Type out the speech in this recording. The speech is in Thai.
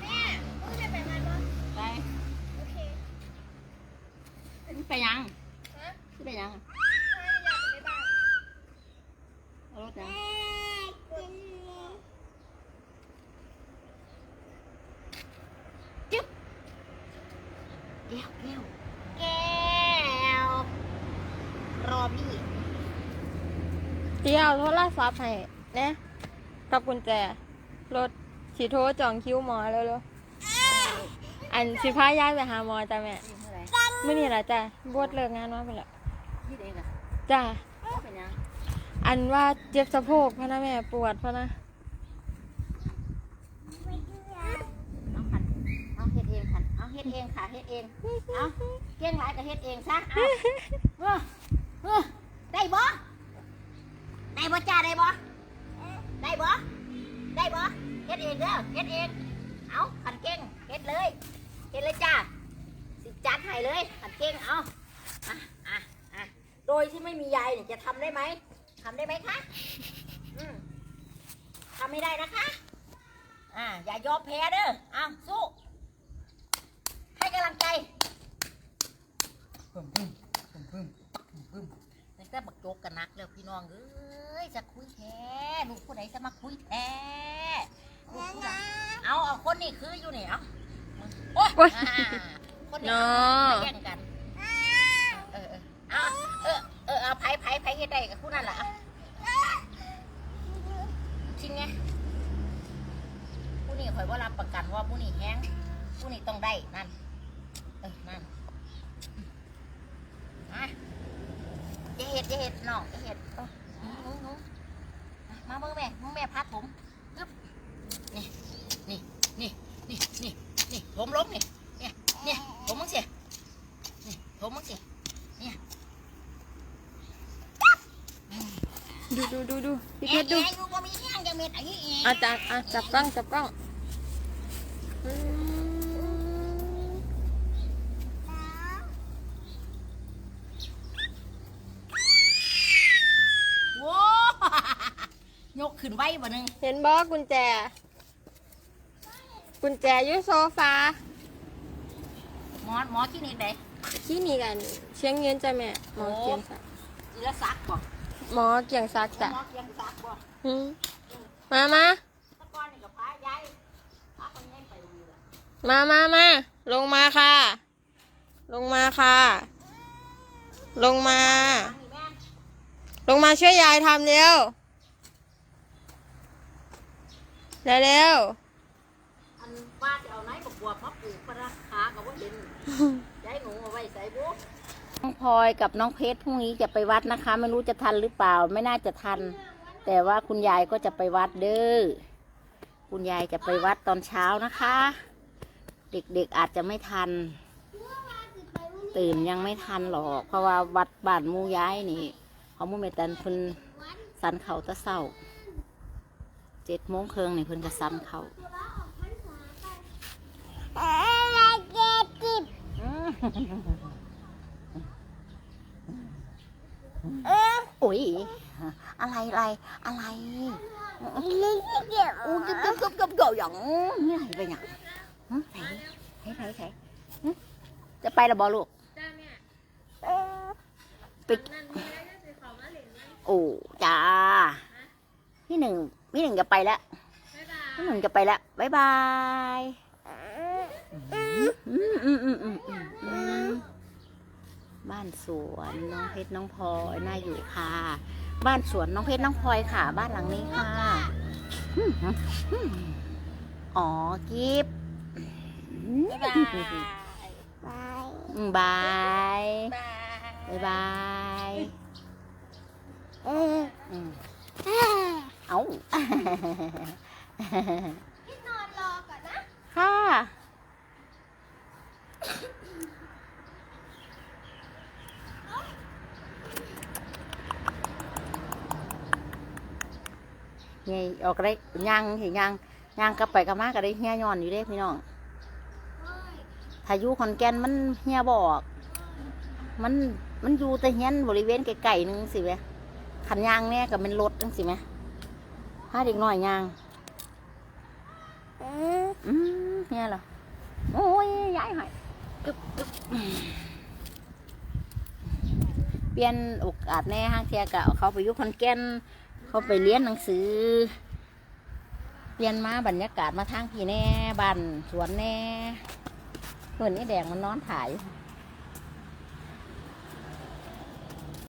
แม่มึงจะไปงานบ่ไปโอเคไปยังฮะไปยังถ้าอยากไปบ้านเอารถยังแก้วแก้วแก้วรอพี่ เดี๋ยวโทรศัพท์ให้นะกับกุญแจ รถสีโทรจองคิวหมอแล้วเลยอันสิพาย้ายไปหาหมอจ้ะแม่นี่เท่าไหร่ไม่นี่แหละจ้ะบวชเลิกงานมาไปแล้วพี่เด็กอะจ้ะเป็นยังอันว่าเจ็บสะโพกพะนะแม่ปวดพะนะเอาขันเอาเฮ็ดเองขันเอาเฮ็ดเองค่ะเฮ็ดเองเอาเก่งหลายก็เฮ็ดเองซะเอาเออเออได้บ่ ได้บ่จ้าได้บ่ได้บ่ได้บ่เฮ็ดเองเด้อเฮ็ดเอง เอาขันเก่งเฮ็ดเลยเฮ็ดเลยจ้าสิจัดให้เลยขันเก่งเอาอะอะอะโดยที่ไม่มียายเนี่ยจะทำได้ไหมทำได้ไหมคะอืมทำไม่ได้นะคะ อ่า อย่ายอมแพ้เด้อเอาสู้ให้กำลังใจพึ่มพึ่มพึ่มพึ่มพึ่มพึ่ม นี่ก็บักโจกกันนักแล้วพี่น้องเอ้ยจะคุยแท้ลูกผู้ใดจะมาคุยแท้ลูกผู้ใดเอาเอาคนนี้คืออยู่นี่เอาโอ๊ยโอ๊ยอ่าคนนี้เนาะมาแย่งกันเออเออเอาเออเออเอาไผ่ไผ่ไผ่เฮ็ดได้กับผู้นั่นแหละเอาจริงไงผู้นี้คอยว่ารับประกันว่าผู้นี้แห้งผู้นี้ต้องได้นั่นเออนั่นมา จะเห็ดจะเห็ดน้องจะเห็ดเออหนูหนูหนูอะมาเมื่อแม่มึงแม่พัดผมปึ๊บนี่นี่นี่นี่นี่นี่ผมล้มนี่เนี่ยเนี่ยผมมึงเสียนี่ผมมึงเสียดูดูดูดูพี่เพแอะชรดูแอะอยู่บ่มีแห้งจะเม็ดอันนี้เองอาจับอะจับกล้องจับกล้องอืม โว้ ยกขึ้นไว้บ่หนึงเห็นบอกุญแจ กุญแจอยู่โซฟาหมอหมอที่นี่ไหนที่นี่กัน เชียงยืนจ้ะแม่หมอโอ้เกียงศักดิ์จิรศักดิ์บ่หมอเกียงศักดิ์จ้ะหมอเกียงศักดิ์บ่อืมมามาแตะกอนนี่กับพายายพาคนนี้ไปโรงเรียนมามามาลงมาค่ะ ลงมาค่ะ ลงมาทางนี้แม่ลงมาช่วยยายทำเร็ว เร็วเร็วอันป้าจะเอาไหนกับบวบมาปลูกพระขากับว่าเห็นยายหนูเอาไว้ใส่บุกน้องพลอยกับน้องเพชรพรุ่งนี้จะไปวัดนะคะ ไม่รู้จะทันหรือเปล่า ไม่น่าจะทัน แต่ว่าคุณยายก็จะไปวัดเด้อคุณยายจะไปวัดตอนเช้านะคะ เด็กๆอาจจะไม่ทัน ตื่นยังไม่ทันหรอกเพราะว่าวัดบ้านหมูย้ายนี่เขาหมูเมตันเพิ่นสันเขาตะเศร้า เจ็ดโมงครึ่งนี่เพิ่นจะสันเขาอืมโอ้ยอะไรอะไรอะไรอู้กึบกึบกึบกึบเกี่ยวหยองนี่ไหนไปหยังหึไหนไหนไหนไหนหึจะไปและบอลูกจ้าแม่ไปนั่นนี่แล้วจะขอมาเหรียญไหมโอ้จ้าพี่หนึ่ง พี่หนึ่งจะไปแล้วพี่หนึ่งจะไปแล้วบายบายบ้านสวนน้องเพชรน้องพลอยน่าอยู่ค่ะ บ้านสวนน้องเพชรน้องพลอยค่ะ บ้านหลังนี้ค่ะอ๋อกิฟบายบายอืมบายบาย เอาพี่นอนรอก่อนนะ ค่ะนี่ออกได้ย่างเห็นย่างย่างกลับไปกลับมาก็ได้เฮียย้อนอยู่เด้พี่น้องพายุขอนแก่นมันเฮียบอก มันมันอยู่แต่เฮียนบริเวณไกลๆนึงสิแหมขันย่างเนี่ยก็เป็นรถจังสิแหม พาเด็กน้อยย่างอืมอืมเนี่ยเหรอโอ้ยย้ายหายกึบกึบเปลี่ยนโอกาสแน่ห้างเทียกะเอาเขาไปอยุคอนแก่นเขาไปเรียนหนังสือ เปลี่ยนมาบรรยากาศมาทางพี่แน่บ้านสวนแน่เพื่อนนี่แดงมันนอนถ่ายอยู่